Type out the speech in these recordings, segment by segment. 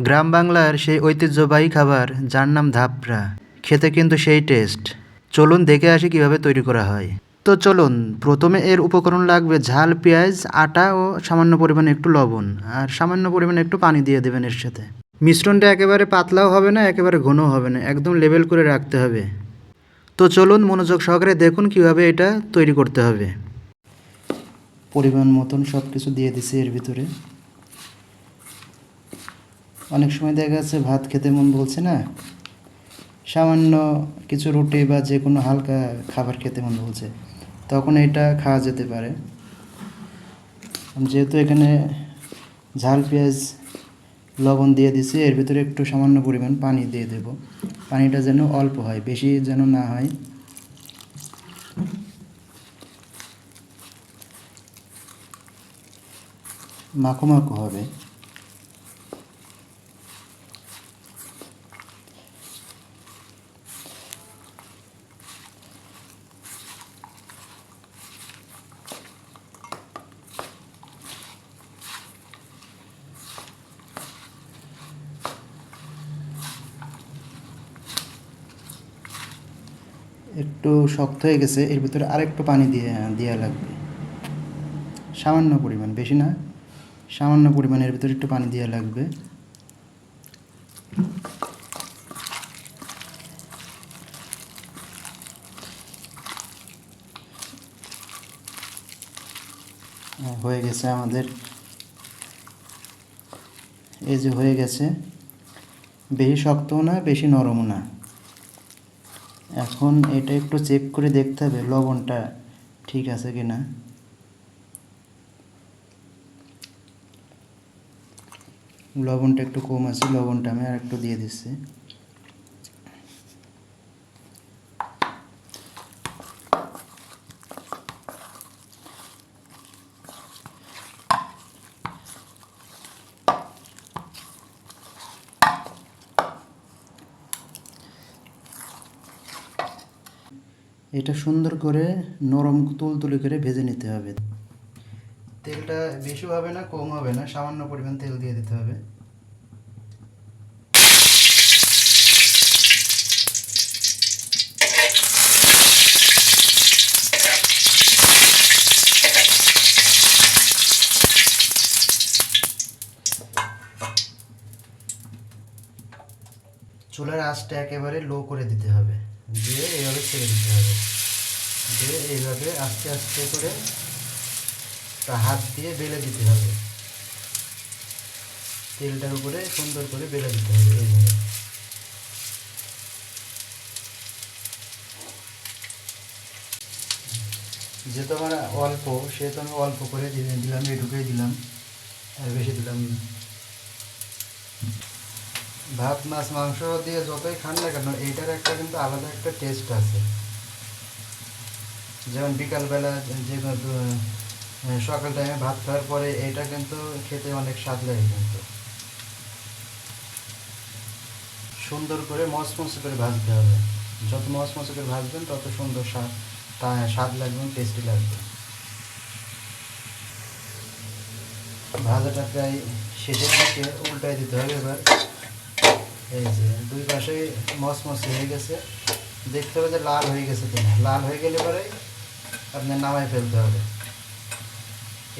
গ্রাম বাংলার সেই ঐতিহ্যবাহী খাবার, যার নাম ধাপড়া। খেতে কিন্তু সেই টেস্ট। চলুন দেখে আসি কীভাবে তৈরি করা হয়। তো চলুন, প্রথমে এর উপকরণ লাগবে ঝাল, পেঁয়াজ, আটা ও সামান্য পরিমাণে একটু লবণ। আর সামান্য পরিমাণে একটু পানি দিয়ে দেবেন এর সাথে। মিশ্রণটা একেবারে পাতলাও হবে না, একেবারে ঘনও হবে না, একদম লেবেল করে রাখতে হবে। তো চলুন মনোযোগ সহকারে দেখুন কীভাবে এটা তৈরি করতে হবে। পরিমাণ মতন সব কিছু দিয়ে দিছি এর ভিতরে। অনেক সময় দেখা যাচ্ছে ভাত খেতে মন বলছে না। সামান্য কিছু রুটি বা যে কোনো হালকা খাবার খেতে মন বলছে। তখন এটা খাওয়া যেতে পারে। যেহেতু এখানে ঝাল, পেঁয়াজ, লবণ দিয়ে দিছি, এর ভিতরে একটু সামান্য পরিমাণ পানি দিয়ে দেব। পানিটা যেন অল্প হয়, বেশি যেন না হয়। মাখো মাখো হবে। একটু শক্ত হয়ে গেছে এর ভিতরে আরেকটু পানি দিয়ে দেওয়া লাগবে। সামান্য পরিমাণ বেশি না সামান্য পরিমাণ এর ভিতরে একটু পানি দেওয়া লাগবে। হ্যাঁ, হয়ে গেছে আমাদের। এই যে হয়ে গেছে বেশি শক্তও না বেশি নরমও না। এখন এটা একটু চেক করে দেখতে হবে, লবণটা ঠিক আছে কি না লবণটা একটু কম আছে, লবণটা আমি আর একটু দিয়ে দিচ্ছি। এটা সুন্দর করে নরম তুলতুলি করে ভেজে নিতে হবে। তেলটা বেশি হবে না, কম হবে না, সামান্য পরিমাণ তেল দিয়ে দিতে হবে। চুলার আঁচটা একেবারে লো করে দিতে হবে। দিয়ে এইভাবে ছেড়ে দিতে হবে। দিয়ে এইভাবে আস্তে আস্তে করে তা হাত দিয়ে বেলে দিতে হবে। তেলটার উপরে সুন্দর করে বেলে দিতে হবে এইভাবে। যেহেতু আমার অল্প সেহেতু আমি অল্প করে দিলাম, এটুকুই দিলাম, আর বেশি দিলাম না। ভাত, মাছ, মাংস দিয়ে যতই খান না কেন, এইটার একটা কিন্তু আলাদা একটা টেস্ট আছে। যেমন বিকালবেলা যে সকাল টাইমে ভাত খাওয়ার পরে এটা কিন্তু খেতে অনেক স্বাদ লাগে কিন্তু। সুন্দর করে মচমচে করে ভাজতে হবে। যত মচমচে করে ভাজবেন, তত সুন্দর স্বাদ স্বাদ লাগবে টেস্টি লাগবে। ভাজাটা প্রায় দিকে উল্টাই দিতে হবে এবার। এই যে, দুই পাশে মচমচে হয়ে গেছে। দেখতে হবে যে লাল হয়ে গেছে কিনা। লাল হয়ে গেলে পরে আপনার নামাই ফেলতে হবে।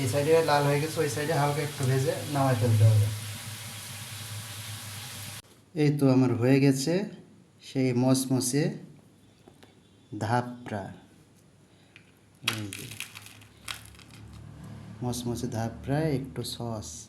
এই সাইডে লাল হয়ে গেছে, ওই সাইডে হালকা একটু ভেজে নামাই ফেলতে হবে। এই তো আমার হয়ে গেছে সেই মচমচে ধাপড়া। এই যে মচমচে ধাপড়ায় একটু সস।